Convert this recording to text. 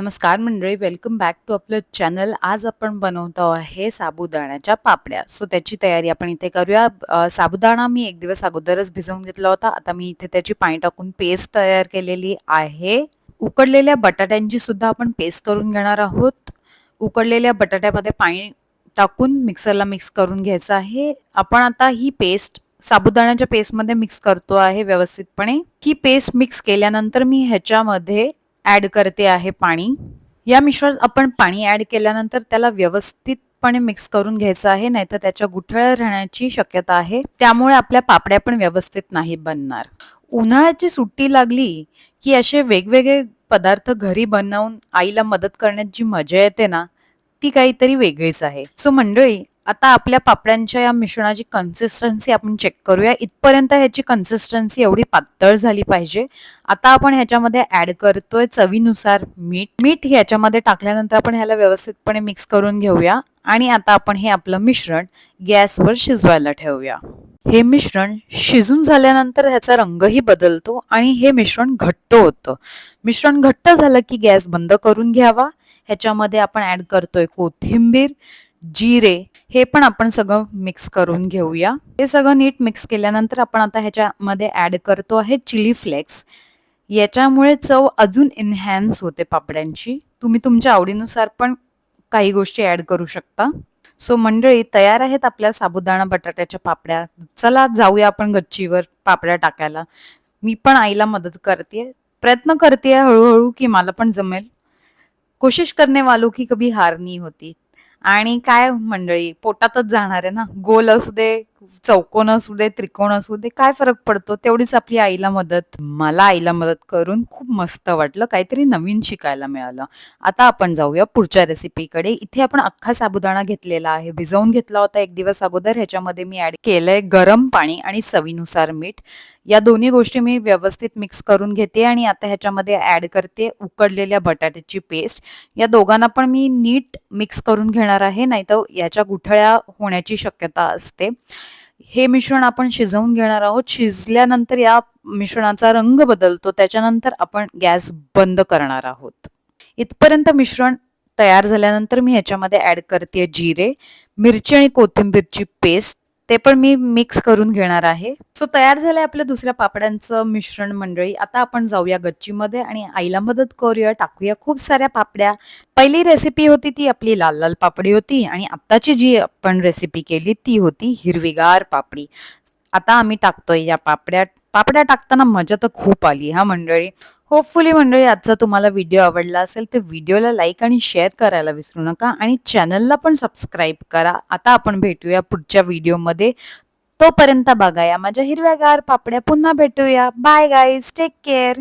नमस्कार मंडळी welcome back to आपलं चॅनल आज आपण बनवतो आहे साबुदाण्याच्या पापड्या. सो त्याची तयारी आपण इथे करूया. साबुदाणा मी एक दिवस अगोदरच भिजवून घेतला होता. आता मी इथे त्याची पाणी टाकून पेस्ट तयार केलेली आहे. उकडलेल्या बटाट्यांची सुद्धा आपण पेस्ट करून घेणार आहोत. उकडलेल्या बटाट्यामध्ये पाणी टाकून मिक्सरला मिक्स करून घ्यायचं आहे. आपण आता ही पेस्ट साबुदाण्याच्या पेस्टमध्ये मिक्स करतो आहे व्यवस्थितपणे. ही पेस्ट मिक्स केल्यानंतर मी ह्याच्यामध्ये ऍड करते आहे पाणी. या मिश्रणात आपण पाणी ऍड केल्यानंतर त्याला व्यवस्थितपणे मिक्स करून घ्यायचं आहे नाहीतर त्याच्या गुठळ्या राहण्याची शक्यता आहे. त्यामुळे आपल्या पापड्या पण व्यवस्थित नाही बनणार. उन्हाळ्याची सुट्टी लागली की असे वेगवेगळे पदार्थ घरी बनवून आईला मदत करण्यात जी मजा येते ना ती काहीतरी वेगळीच आहे. सो मंडळी आता आपल्या पापड्यांच्या या मिश्रणाची कन्सिस्टन्सी आपण चेक करूया. इथपर्यंत ह्याची कन्सिस्टन्सी एवढी पातळ झाली पाहिजे. आता आपण ह्याच्यामध्ये ऍड करतोय चवीनुसार मीठ. मीठ ह्याच्यामध्ये टाकल्यानंतर आपण ह्याला व्यवस्थितपणे मिक्स करून घेऊया. आणि आता आपण हे आपलं मिश्रण गॅसवर शिजवायला ठेवूया. हे मिश्रण शिजून झाल्यानंतर ह्याचा रंगही बदलतो आणि हे मिश्रण घट्ट होतं. मिश्रण घट्ट झालं की गॅस बंद करून घ्यावा. ह्याच्यामध्ये आपण ऍड करतोय कोथिंबीर. जिरे हे पण आपण सगळं मिक्स करून घेऊया. हे सगळं नीट मिक्स केल्यानंतर आपण आता ह्याच्यामध्ये ऍड करतो आहे चिली फ्लेक्स याच्यामुळे चव अजून इन्हॅन्स होते पापड्यांची. तुम्ही तुमच्या आवडीनुसार पण काही गोष्टी ऍड करू शकता. सो मंडळी तयार आहेत आपल्या साबुदाणा बटाट्याच्या पापड्या. चला जाऊया आपण गच्चीवर पापड्या टाकायला. मी पण आईला मदत करते प्रयत्न करते हळूहळू की मला पण जमेल. कोशिश करने वालों की कभी हार नहीं होती. आणि काय मंडळी पोटातच जाणार आहे ना. गोल असू दे चौकोन असू दे त्रिकोण असू दे काय फरक पडतो तेवढीच आपली आईला मदत. मला आईला मदत करून खूप मस्त वाटलं काहीतरी नवीन शिकायला मिळालं. आता आपण जाऊया पुढच्या रेसिपीकडे इथे आपण अख्खा साबुदाणा घेतलेला आहे. भिजवून घेतला होता एक दिवस अगोदर. ह्याच्यामध्ये मी ऍड केलंय गरम पाणी आणि चवीनुसार मीठ. या दोन्ही गोष्टी मी व्यवस्थित मिक्स करून घेते आणि आता ह्याच्यामध्ये ऍड करते उकडलेल्या बटाट्याची पेस्ट या दोघांना पण मी नीट मिक्स करून घेणार आहे नाहीतर याच्या गुठळ्या होण्याची शक्यता असते. हे मिश्रण आपण शिजवून घेणार आहोत. शिजल्यानंतर या मिश्रणाचा रंग बदलतो. त्याच्यानंतर आपण गॅस बंद करणार आहोत. इथपर्यंत मिश्रण तयार झाल्यानंतर मी ह्याच्यामध्ये ऍड करते जिरे मिरची आणि कोथिंबीरची पेस्ट. ते पण मी मिक्स करून घेणार आहे. सो तयार झालंय आपल्या दुसऱ्या पापड्यांचं मिश्रण मंडळी. आता आपण जाऊया गच्चीमध्ये आणि आईला मदत करूया टाकूया खूप साऱ्या पापड्या. पहिली रेसिपी होती ती आपली लाल लाल पापडी होती आणि आत्ताची जी आपण रेसिपी केली ती होती हिरवीगार पापडी. आता आम्ही टाकतोय या पापड्या. पापड्या टाकताना मजा तर खूप आली हा मंडळी. होपफुली मंडळी आजचा तुम्हाला व्हिडिओ आवडला असेल तर व्हिडिओला लाईक आणि शेअर करायला विसरू नका आणि चॅनलला पण सबस्क्राईब करा. आता आपण भेटूया पुढच्या व्हिडिओमध्ये तोपर्यंत बघा या माझ्या हिरव्यागार पापड्या. पुन्हा भेटूया. Bye guys take care